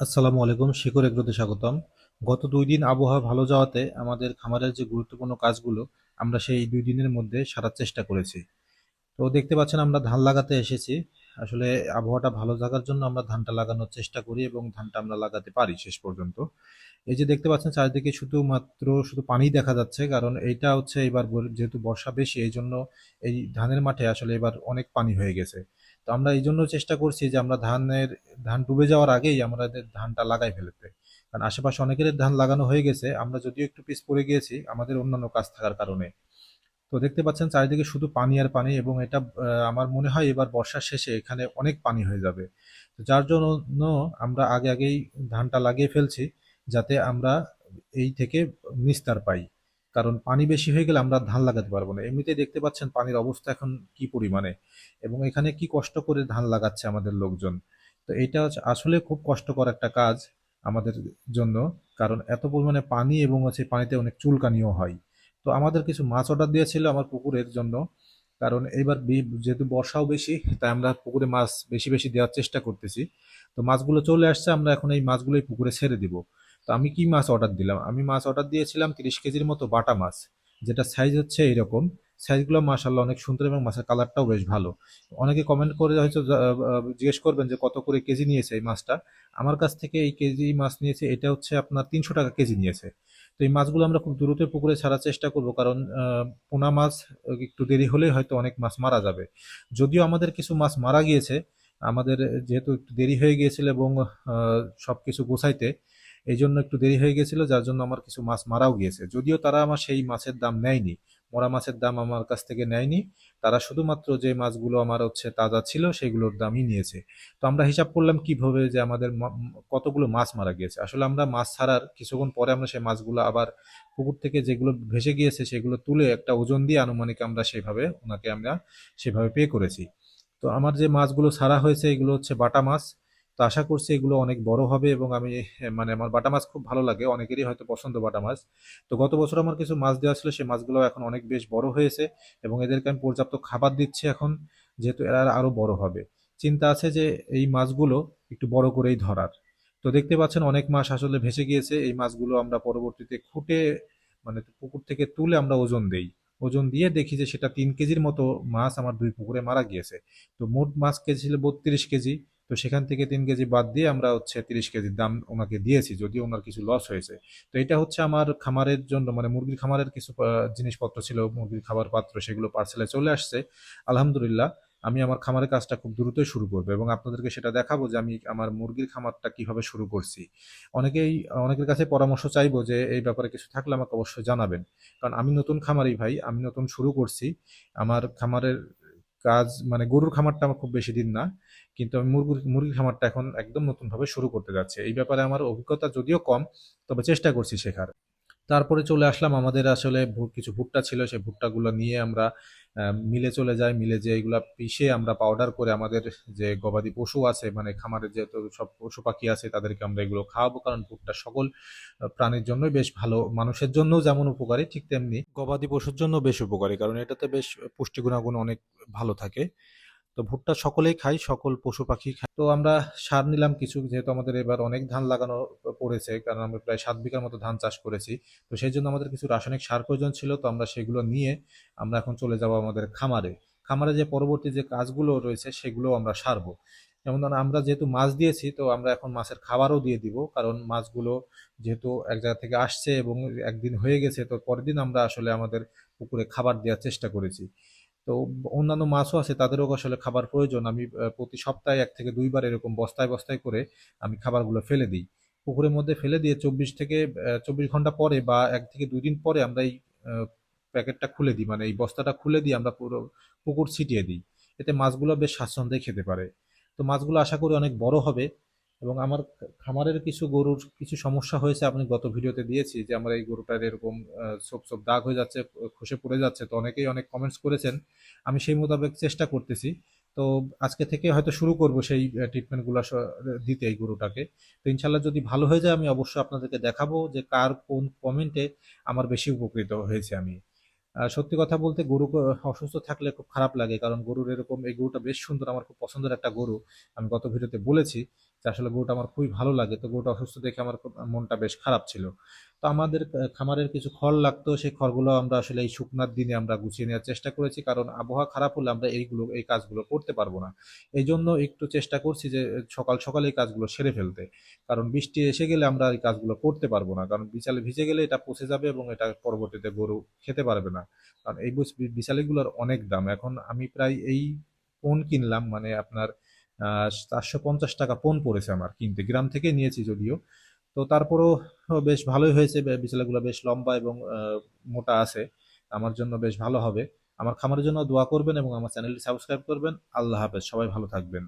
আসসালামু আলাইকুম শিকড় এগ্রোতে স্বাগতম। গত দুই দিন আবহাওয়া ভালো যাওয়াতে আমাদের খামারের যে গুরুত্বপূর্ণ কাজগুলো, আমরা সেই দুই দিনের মধ্যে সারার চেষ্টা করেছি। তো দেখতে পাচ্ছেন আমরা ধান লাগাতে এসেছি। আসলে আবহাওয়াটা ভালো থাকার জন্য আমরা ধানটা লাগানোর চেষ্টা করি এবং ধানটা আমরা লাগাতে পারি শেষ পর্যন্ত। এই যে দেখতে পাচ্ছেন চারিদিকে শুধুমাত্র শুধু পানি দেখা যাচ্ছে, কারণ এইটা হচ্ছে এবার যেহেতু বর্ষা বেশি এই জন্য এই ধানের মাঠে আসলে এবার অনেক পানি হয়ে গেছে। তো আমরা এই জন্য চেষ্টা করছি যে আমরা ধানের, ধান ডুবে যাওয়ার আগেই আমাদের ধানটা লাগাই ফেলতে। কারণ আশেপাশে অনেকের ধান লাগানো হয়ে গেছে, আমরা যদিও একটু পিছ পড়ে গিয়েছি, আমাদের অন্যান্য কাজ থাকার কারণে। তো দেখতে পাচ্ছেন চারিদিকে শুধু পানি আর পানি এবং এটা আমার মনে হয় এবার বর্ষার শেষে এখানে অনেক পানি হয়ে যাবে। তো যার জন্য আমরা আগে আগেই ধানটা লাগিয়ে ফেলছি, যাতে আমরা এই থেকে নিস্তার পাই। কারণ পানি বেশি হয়ে গেলে আমরা ধান লাগাতে পারব না। এমনিতেই দেখতে পাচ্ছেন পানির অবস্থা এখন কি পরিমাণে? এবং এখানে কি কষ্ট করে ধান লাগাচ্ছে আমাদের লোকজন? তো এটা আসলে খুব কষ্টকর একটা কাজ আমাদের জন্য, কারণ এত পরিমাণে পানি এবং হচ্ছে পানিতে অনেক চুলকানিও হয়। তো আমাদের কিছু মাছ অর্ডার দিয়েছিল আমার পুকুরের জন্য, কারণ এইবার যেহেতু বর্ষাও বেশি, তাই আমরা পুকুরে মাছ বেশি বেশি দেওয়ার চেষ্টা করতেছি। তো মাছগুলো চলে আসছে, আমরা এখন এই মাছগুলোই পুকুরে ছেড়ে দিব। তো আমি কি মাছ অর্ডার দিলাম? আমি মাছ অর্ডার দিয়েছিলাম তিরিশ কেজির মতো বাটা মাছ, যেটা সাইজ হচ্ছে এইরকম সাইজগুলো মাশাল্লাহ অনেক সুন্দর এবং মাছের কালারটাও বেশ ভালো। অনেকে কমেন্ট করে হয়তো জিজ্ঞেস করবেন যে কত করে কেজি নিয়েছে এই মাছটা? আমার কাছ থেকে এই কেজি মাছ নিয়েছে, এটা হচ্ছে আপনার তিনশো টাকা কেজি নিয়েছে। তো এই মাছগুলো আমরা খুব দ্রুত পুকুরে ছাড়ার চেষ্টা করব, কারণ পোনা মাছ একটু দেরি হলেই হয়তো অনেক মাছ মারা যাবে। যদিও আমাদের কিছু মাছ মারা গিয়েছে, আমাদের যেহেতু একটু দেরি হয়ে গিয়েছিল এবং সব কিছু গোছাইতে এই জন্য একটু দেরি হয়ে গেছিল, যার জন্য আমার কিছু মাছ মারাও গিয়েছে। যদিও তারা আমার সেই মাছের দাম নেয়নি, মরা মাছের দাম আমার কাছ থেকে নেয়নি। তারা শুধুমাত্র যে মাছগুলো আমার হচ্ছে তাজা ছিল, সেগুলোর দামই নিয়েছে। তো আমরা হিসাব করলাম কীভাবে যে আমাদের কতগুলো মাছ মারা গিয়েছে। আসলে আমরা মাছ ছাড়ার কিছুক্ষণ পরে আমরা সেই মাছগুলো আবার পুকুর থেকে যেগুলো ভেসে গিয়েছে, সেগুলো তুলে একটা ওজন দিয়ে আনুমানিক আমরা সেভাবে, ওনাকে আমরা সেভাবে পে করেছি। তো আমার যে মাছগুলো ছাড়া হয়েছে, এগুলো হচ্ছে বাটা মাছ। তো আশা করছি এগুলো অনেক বড় হবে এবং আমি মানে আমার বাটা মাছ খুব ভালো লাগে, অনেকেরই হয়তো পছন্দ বাটা মাছ। তো গত বছর আমার কিছু মাছ দেওয়া ছিল, সেই মাছগুলো এখন অনেক বেশ বড় হয়েছে এবং এদেরকে আমি পর্যাপ্ত খাবার দিচ্ছি এখন, যেহেতু এরা আরও বড় হবে। চিন্তা আছে যে এই মাছগুলো একটু বড় করেই ধরার। তো দেখতে পাচ্ছেন অনেক মাছ আসলে ভেসে গিয়েছে, এই মাছগুলো আমরা পরবর্তীতে খুঁটে মানে পুকুর থেকে তুলে আমরা ওজন দেই। ওজন দিয়ে দেখি যে সেটা তিন কেজির মতো মাছ আমার দুই পুকুরে মারা গিয়েছে। তো মোট মাছ কেজি ছিল বত্রিশ কেজি তো সেখান থেকে তিন কেজি বাদ দিয়ে আমরা হচ্ছে তিরিশ কেজির দাম ওনাকে দিয়েছি, যদিও ওনার কিছু লস হয়েছে। তো এটা হচ্ছে আমার খামারের জন্য মানে মুরগির খামারের কিছু জিনিসপত্র ছিল, মুরগির খাবার পাত্র সেগুলো পার্সেলে চলে আসছে। আলহামদুলিল্লাহ, আমি আমার খামারের কাজটা খুব দ্রুতই শুরু করব এবং আপনাদেরকে সেটা দেখাবো যে আমি আমার মুরগির খামারটা কীভাবে শুরু করছি। অনেকেই, অনেকের কাছে পরামর্শ চাইব যে এই ব্যাপারে কিছু থাকলে আমাকে অবশ্যই জানাবেন। কারণ আমি নতুন খামারি ভাই, আমি নতুন শুরু করছি। আমার খামারের কাজ মানে গরুর খামারটা আমার খুব বেশি দিন না। কিন্তু আমি মুরগির মুরগির খামারটা এখন একদম নতুনভাবে শুরু করতে যাচ্ছে। এই ব্যাপারে আমার অভিজ্ঞতা যদিও কম, তবে চেষ্টা করছি শেখার। তারপরে চলে আসলাম, আমাদের আসলে কিছু ভুট্টা ছিল, সেই ভুট্টাগুলো নিয়ে আমরা মিলে চলে যাই, মিলে যে এগুলা পিষে আমরা পাউডার করে আমাদের যে গবাদি পশু আছে মানে খামারে যে সব পশু পাখি আছে, তাদেরকে আমরা এগুলো খাওয়াবো, কারণ ভুট্টা সকল প্রাণীর জন্যই বেশ ভালো, মানুষের জন্যও যেমন উপকারী, ঠিক তেমনি গবাদি পশুর জন্য বেশ উপকারী, কারণ এটাতে বেশ পুষ্টি গুণাগুণ অনেক ভালো থাকে। তো ভুট্টা সকলেই খাই সকল পশু পাখি খাই তো আমরা সার নিলাম কিছু, যেহেতু আমাদের এবার অনেক ধান লাগানো পড়েছে, কারণ আমরা প্রায় সাত বিঘার মতো ধান চাষ করেছি। তো সেই জন্য আমাদের কিছু রাসায়নিক সার প্রয়োজন ছিল, তো আমরা সেগুলো নিয়ে আমরা এখন চলে যাব আমাদের খামারে। খামারে যে পরবর্তী যে কাজগুলো রয়েছে সেগুলো আমরা সারবো। যেমন ধরুন, আমরা যেহেতু মাছ দিয়েছি, তো আমরা এখন মাছের খাবারও দিয়ে দিব, কারণ মাছগুলো যেহেতু এক জায়গা থেকে আসছে এবং একদিন হয়ে গেছে, তো পরের দিন আমরা আসলে আমাদের পুকুরে খাবার দেওয়ার চেষ্টা করেছি। তো অন্যান্য মাছও আছে, তাদেরও আসলে খাবার প্রয়োজন। আমি প্রতি সপ্তাহে এক থেকে দুইবার এরকম বস্তায় বস্তায় করে আমি খাবারগুলো ফেলে দিই। পুকুরের মধ্যে ফেলে দিয়ে চব্বিশ থেকে চব্বিশ ঘণ্টা পরে বা এক থেকে দুই দিন পরে আমরা এই প্যাকেটটা খুলে দিই। মানে এই বস্তাটা খুলে দিয়ে আমরা পুরো পুকুর ছিটিয়ে দিই। এতে মাছগুলো বেশ স্বাচ্ছন্দ্যে খেতে পারে। তো মাছগুলো আশা করি অনেক বড় হবে। এবং আমার খামারের কিছু গরুর কিছু সমস্যা হয়েছে, আপনি গত ভিডিওতে দিয়েছি যে আমার এই গরুটার এরকম ছোপ ছোপ দাগ হয়ে যাচ্ছে, খসে পড়ে যাচ্ছে। তো অনেকেই অনেক কমেন্টস করেছেন। আমি সেই মোতাবেক চেষ্টা করতেছি। তো আজকে থেকে হয়তো শুরু করব সেই ট্রিটমেন্টগুলো দিতে এই গরুটাকে। তো ইনশাল্লাহ যদি ভালো হয়ে যায়, আমি অবশ্যই আপনাদেরকে দেখাবো যে কার কোন কমেন্টে আমার বেশি উপকৃত হয়েছে আমি। সত্যি কথা বলতে গরু অসুস্থ থাকলে খুব খারাপ লাগে, কারণ গরুর এরকম, এই গরুটা বেশ সুন্দর, আমার খুব পছন্দের একটা গরু। আমি গত ভিডিওতে বলেছি আসলে গরুটা আমার খুবই ভালো লাগে। তো গরুটা অসুস্থ দেখে আমার মনটা বেশ খারাপ ছিল। তো আমাদের খামারের কিছু খড় লাগতো, সেই খড়গুলো আমরা আসলে এই শুকনার দিনে আমরা গুছিয়ে নেওয়ার চেষ্টা করেছি। কারণ আবহাওয়া খারাপ হলে আমরা এইগুলো, এই কাজগুলো করতে পারব না। এই জন্য একটু চেষ্টা করছি যে সকাল সকাল এই কাজগুলো সেরে ফেলতে। কারণ বৃষ্টি এসে গেলে আমরা এই কাজগুলো করতে পারব না। কারণ বিছালে ভিজে গেলে এটা পচে যাবে এবং এটা পরবর্তীতে গরু খেতে পারবে না। কারণ এই বিছালিগুলোর অনেক দাম। এখন আমি প্রায় এই পোন কিনলাম মানে আপনার চারশো পঞ্চাশ টাকা পোন পড়েছে আমার কিনতে। গ্রাম থেকে নিয়েছি যদিও। তো তারপরও বেশ ভালোই হয়েছে। বিছানাগুলো বেশ লম্বা এবং মোটা আছে। আমার জন্য বেশ ভালো হবে। আমার খামারের জন্য দোয়া করবেন এবং আমার চ্যানেলটি সাবস্ক্রাইব করবেন। আল্লাহ হাফেজ। সবাই ভালো থাকবেন।